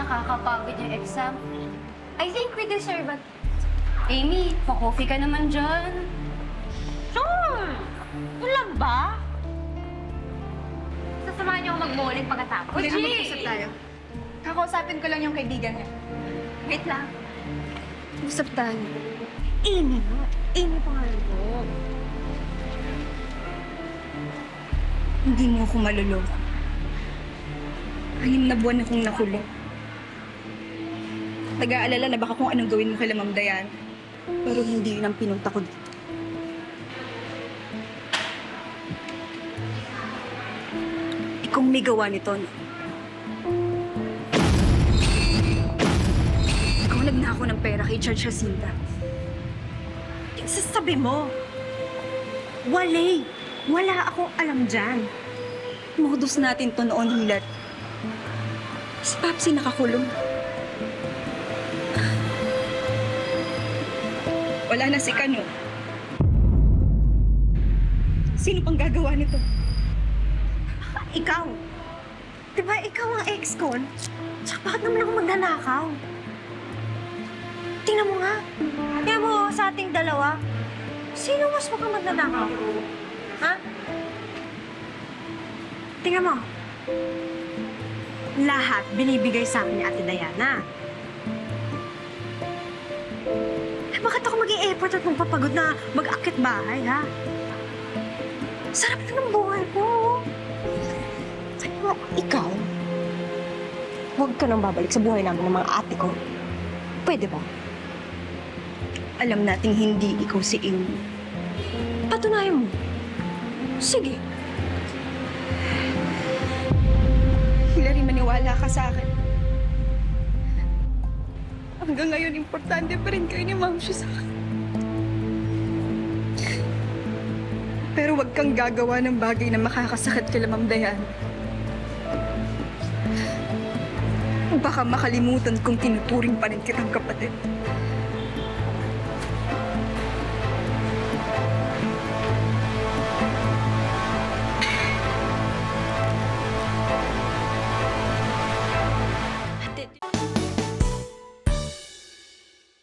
nakakapagod yung exam. I think we deserve it. Amy, pa-coffee ka naman dyan. Sure! Ulam ba? Sasamahan niyo ako mag-bowling pagkatapos. Gee! mag-usap tayo. Kakausapin ko lang yung kaibigan niya. Wait lang. Usap tayo. Amy nga. Amy pangalan ko. Hindi mo ako maluloko. Anim na buwan akong nakulong. Nag-aalala na baka kung anong gawin mo kay Ma'am Dayan. Pero hindi yun ang pinunta ko dito. Ikaw may gawa nito, no? Ikaw nagnako ng pera kay Judge Jacinta. Sasabi mo. Wale. Wala akong alam dyan. Modus natin to noon, Hilat. Si Papsi nakakulong. Wala na si Kano. Sino pang gagawa nito? Ikaw. Diba ikaw ang ex-con? Tsaka bakit naman ako magnanakaw? Tingnan mo nga. Tingnan mo sa ating dalawa. Sino mas mukhang magnanakaw? Ha? Tingnan mo. Lahat binibigay sa akin ni Ate Diana. Ako mag effort at magpapagod na mag-akit bahay, ha? Sarap na ng buhay ko. Kaya ikaw, huwag ka nang babalik sa buhay namin ng mga ate ko. Pwede ba? Alam nating hindi ikaw si Amy. Patunayan mo. Sige. Hilary, maniwala ka sa akin. Hanggang ngayon, importante pa rin kayo ni Ma'am sa akin. Pero wag kang gagawa ng bagay na makakasakit kay Ma'am Dayan. Baka makalimutan kong tinuturing pa rin kitang kapatid.